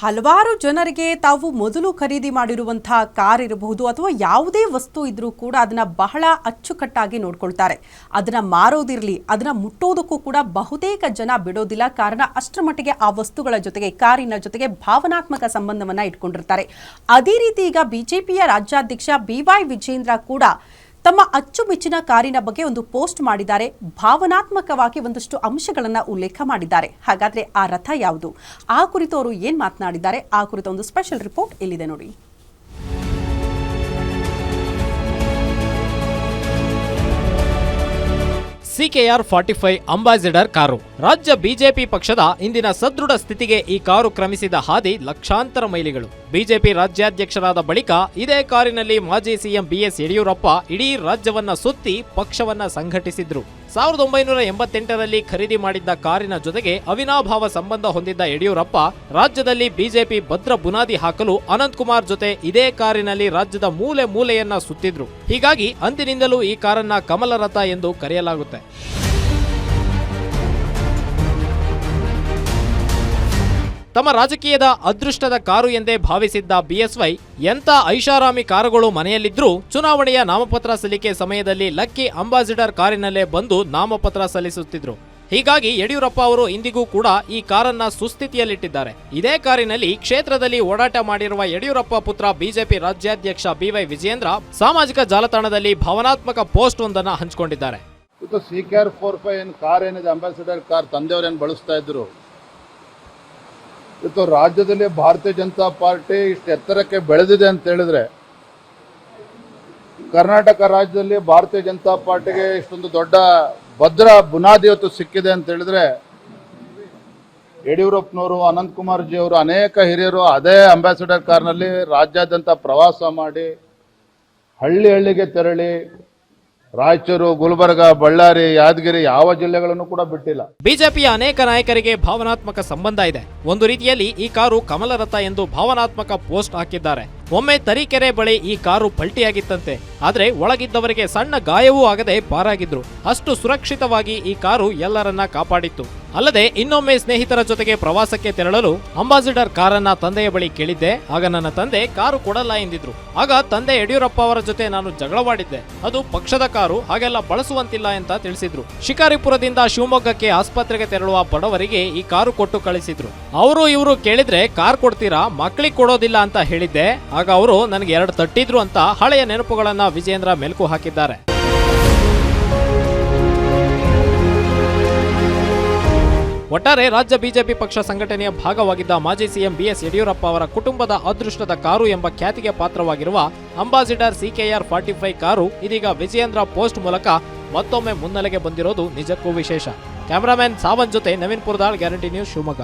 ಹಲವಾರು ಜನರಿಗೆ ತಾವು ಮೊದಲು ಖರೀದಿ ಮಾಡಿರುವಂತಹ ಕಾರ್ ಇರಬಹುದು ಅಥವಾ ಯಾವುದೇ ವಸ್ತು ಇದ್ರೂ ಕೂಡ ಅದನ್ನ ಬಹಳ ಅಚ್ಚುಕಟ್ಟಾಗಿ ನೋಡ್ಕೊಳ್ತಾರೆ. ಅದನ್ನ ಮಾರೋದಿರಲಿ, ಅದನ್ನ ಮುಟ್ಟೋದಕ್ಕೂ ಕೂಡ ಬಹುತೇಕ ಜನ ಬಿಡೋದಿಲ್ಲ. ಕಾರಣ ಅಷ್ಟರ ಮಟ್ಟಿಗೆ ಆ ವಸ್ತುಗಳ ಜೊತೆಗೆ, ಕಾರಿನ ಜೊತೆಗೆ ಭಾವನಾತ್ಮಕ ಸಂಬಂಧವನ್ನ ಇಟ್ಕೊಂಡಿರ್ತಾರೆ. ಅದೇ ರೀತಿ ಈಗ ಬಿಜೆಪಿಯ ರಾಜ್ಯಾಧ್ಯಕ್ಷ ಬಿ ವಿಜೇಂದ್ರ ಕೂಡ ತಮ್ಮ ಅಚ್ಚುಮೆಚ್ಚಿನ ಕಾರಿನ ಬಗ್ಗೆ ಒಂದು ಪೋಸ್ಟ್ ಮಾಡಿದ್ದಾರೆ. ಭಾವನಾತ್ಮಕವಾಗಿ ಒಂದಷ್ಟು ಅಂಶಗಳನ್ನು ಉಲ್ಲೇಖ ಮಾಡಿದ್ದಾರೆ. ಹಾಗಾದ್ರೆ ಆ ರಥ ಯಾವುದು? ಆ ಕುರಿತು ಅವರು ಏನ್ ಮಾತನಾಡಿದ್ದಾರೆ? ಆ ಕುರಿತ ಒಂದು ಸ್ಪೆಷಲ್ ರಿಪೋರ್ಟ್ ಇಲ್ಲಿದೆ ನೋಡಿ. CKR forty five ambassador car. ರಾಜ್ಯ ಬಿಜೆಪಿ ಪಕ್ಷದ ಇಂದಿನ ಸದೃಢ ಸ್ಥಿತಿಗೆ ಈ ಕಾರು ಕ್ರಮಿಸಿದ ಹಾದಿ ಲಕ್ಷಾಂತರ ಮೈಲಿಗಳು. ಬಿಜೆಪಿ ರಾಜ್ಯಾಧ್ಯಕ್ಷರಾದ ಬಳಿಕ ಇದೇ ಕಾರಿನಲ್ಲಿ ಮಾಜಿ ಸಿಎಂ ಬಿಎಸ್ ಯಡಿಯೂರಪ್ಪ ಇಡೀ ರಾಜ್ಯವನ್ನ ಸುತ್ತಿ ಪಕ್ಷವನ್ನ ಸಂಘಟಿಸಿದ್ರು. ಸಾವಿರದ ಒಂಬೈನೂರ ಎಂಬತ್ತೆಂಟರಲ್ಲಿ ಖರೀದಿ ಮಾಡಿದ್ದ ಕಾರಿನ ಜೊತೆಗೆ ಅವಿನಾಭಾವ ಸಂಬಂಧ ಹೊಂದಿದ್ದ ಯಡಿಯೂರಪ್ಪ ರಾಜ್ಯದಲ್ಲಿ ಬಿಜೆಪಿ ಭದ್ರ ಬುನಾದಿ ಹಾಕಲು ಅನಂತ್ ಕುಮಾರ್ ಜೊತೆ ಇದೇ ಕಾರಿನಲ್ಲಿ ರಾಜ್ಯದ ಮೂಲೆ ಮೂಲೆಯನ್ನ ಸುತ್ತಿದ್ರು. ಹೀಗಾಗಿ ಅಂದಿನಿಂದಲೂ ಈ ಕಾರನ್ನ ಕಮಲರಥ ಎಂದು ಕರೆಯಲಾಗುತ್ತೆ. ತಮ್ಮ ರಾಜಕೀಯದ ಅದೃಷ್ಟದ ಕಾರು ಎಂದೇ ಭಾವಿಸಿದ್ದ ಬಿಎಸ್ವೈ, ಎಂಥ ಐಷಾರಾಮಿ ಕಾರುಗಳು ಮನೆಯಲ್ಲಿದ್ದರೂ ಚುನಾವಣೆಯ ನಾಮಪತ್ರ ಸಲ್ಲಿಕೆ ಸಮಯದಲ್ಲಿ ಲಕ್ಕಿ ಅಂಬಾಸಿಡರ್ ಕಾರಿನಲ್ಲೇ ಬಂದು ನಾಮಪತ್ರ ಸಲ್ಲಿಸುತ್ತಿದ್ರು. ಹೀಗಾಗಿ ಯಡಿಯೂರಪ್ಪ ಅವರು ಇಂದಿಗೂ ಕೂಡ ಈ ಕಾರನ್ನ ಸುಸ್ಥಿತಿಯಲ್ಲಿಟ್ಟಿದ್ದಾರೆ. ಇದೇ ಕಾರಿನಲ್ಲಿ ಕ್ಷೇತ್ರದಲ್ಲಿ ಓಡಾಟ ಮಾಡಿರುವ ಯಡಿಯೂರಪ್ಪ ಪುತ್ರ ಬಿಜೆಪಿ ರಾಜ್ಯಾಧ್ಯಕ್ಷ ಬಿವೈ ವಿಜಯೇಂದ್ರ ಸಾಮಾಜಿಕ ಜಾಲತಾಣದಲ್ಲಿ ಭಾವನಾತ್ಮಕ ಪೋಸ್ಟ್ ಒಂದನ್ನ ಹಂಚಿಕೊಂಡಿದ್ದಾರೆ. ಇವತ್ತು C K R four five car ಏನಿದೆ, ಅಂಬಾಸಿಡರ್ ಕಾರ್ ತಂದೆಯವ್ರೇನು ಬಳಸ್ತಾ ಇದ್ರು? ಇವತ್ತು ರಾಜ್ಯದಲ್ಲಿ ಭಾರತೀಯ ಜನತಾ ಪಾರ್ಟಿ ಇಷ್ಟು ಎತ್ತರಕ್ಕೆ ಬೆಳೆದಿದೆ ಅಂತ ಹೇಳಿದ್ರೆ, ಕರ್ನಾಟಕ ರಾಜ್ಯದಲ್ಲಿ ಭಾರತೀಯ ಜನತಾ ಪಾರ್ಟಿಗೆ ಇಷ್ಟೊಂದು ದೊಡ್ಡ ಭದ್ರ ಬುನಾದಿ ಇವತ್ತು ಸಿಕ್ಕಿದೆ ಅಂತ ಹೇಳಿದ್ರೆ, ಯಡಿಯೂರಪ್ಪನವರು ಜಿ ಅವರು, ಅನೇಕ ಹಿರಿಯರು ಅದೇ ಅಂಬಾಸಿಡರ್ ಕಾರ್ನಲ್ಲಿ ರಾಜ್ಯಾದ್ಯಂತ ಪ್ರವಾಸ ಮಾಡಿ ಹಳ್ಳಿ ಹಳ್ಳಿಗೆ ತೆರಳಿ ರಾಯಚೂರು, ಗುಲ್ಬರ್ಗ, ಬಳ್ಳಾರಿ, ಯಾದಗಿರಿ ಯಾವ ಜಿಲ್ಲೆಗಳನ್ನು ಕೂಡ ಬಿಟ್ಟಿಲ್ಲ. ಬಿಜೆಪಿಯ ಅನೇಕ ನಾಯಕರಿಗೆ ಭಾವನಾತ್ಮಕ ಸಂಬಂಧ ಇದೆ. ಒಂದು ರೀತಿಯಲ್ಲಿ ಈ ಕಾರು ಕಮಲರಥ ಎಂದು ಭಾವನಾತ್ಮಕ ಪೋಸ್ಟ್ ಹಾಕಿದ್ದಾರೆ. ಒಮ್ಮೆ ತರೀಕೆರೆ ಬಳಿ ಈ ಕಾರು ಪಲ್ಟಿಯಾಗಿತ್ತಂತೆ. ಆದ್ರೆ ಒಳಗಿದ್ದವರಿಗೆ ಸಣ್ಣ ಗಾಯವೂ ಆಗದೆ ಪಾರಾಗಿದ್ರು. ಅಷ್ಟು ಸುರಕ್ಷಿತವಾಗಿ ಈ ಕಾರು ಎಲ್ಲರನ್ನ ಕಾಪಾಡಿತ್ತು. ಅಲ್ಲದೆ ಇನ್ನೊಮ್ಮೆ ಸ್ನೇಹಿತರ ಜೊತೆಗೆ ಪ್ರವಾಸಕ್ಕೆ ತೆರಳಲು ಅಂಬಾಸಿಡರ್ ಕಾರನ್ನ ತಂದೆಯ ಬಳಿ ಕೇಳಿದ್ದೆ. ಆಗ ನನ್ನ ತಂದೆ ಕಾರು ಕೊಡಲ್ಲ ಎಂದಿದ್ರು. ಆಗ ತಂದೆ ಯಡಿಯೂರಪ್ಪ ಅವರ ಜೊತೆ ನಾನು ಜಗಳವಾಡಿದ್ದೆ ಅದು ಪಕ್ಷದ ಕಾರು, ಹಾಗೆಲ್ಲ ಬಳಸುವಂತಿಲ್ಲ ಅಂತ ತಿಳಿಸಿದ್ರು. ಶಿಕಾರಿಪುರದಿಂದ ಶಿವಮೊಗ್ಗಕ್ಕೆ ಆಸ್ಪತ್ರೆಗೆ ತೆರಳುವ ಬಡವರಿಗೆ ಈ ಕಾರು ಕೊಟ್ಟು ಕಳಿಸಿದ್ರು. ಅವರು ಇವರು ಕೇಳಿದ್ರೆ ಕಾರ್ ಕೊಡ್ತೀರಾ ಮಕ್ಕಳಿಗೆ ಕೊಡೋದಿಲ್ಲ ಅಂತ ಹೇಳಿದ್ದೆ. ಆಗ ಅವರು, ನನಗೆ ಎರಡು ತಟ್ಟಿದ್ರು ಅಂತ ಹಳೆಯ ನೆನಪುಗಳನ್ನ ವಿಜೇಂದ್ರ ಮೆಲುಕು ಹಾಕಿದ್ದಾರೆ. ಒಟ್ಟಾರೆ ರಾಜ್ಯ ಬಿಜೆಪಿ ಪಕ್ಷ ಸಂಘಟನೆಯ ಭಾಗವಾಗಿದ್ದ ಮಾಜಿ ಸಿಎಂ ಬಿಎಸ್ ಯಡಿಯೂರಪ್ಪ ಅವರ ಕುಟುಂಬದ ಅದೃಷ್ಟದ ಕಾರು ಎಂಬ ಖ್ಯಾತಿಗೆ ಪಾತ್ರವಾಗಿರುವ ambassador CKR forty five car ಇದೀಗ ವಿಜಯೇಂದ್ರ ಪೋಸ್ಟ್ ಮೂಲಕ ಮತ್ತೊಮ್ಮೆ ಮುನ್ನೆಲೆಗೆ ಬಂದಿರೋದು ನಿಜಕ್ಕೂ ವಿಶೇಷ. ಕ್ಯಾಮರಾಮನ್ ಸಾವನ್ ಜೊತೆ ನವೀನ್ ಪುರದಾಳ್, ಗ್ಯಾರಂಟಿ ನ್ಯೂಸ್ ಶಿವಮೊಗ್ಗ.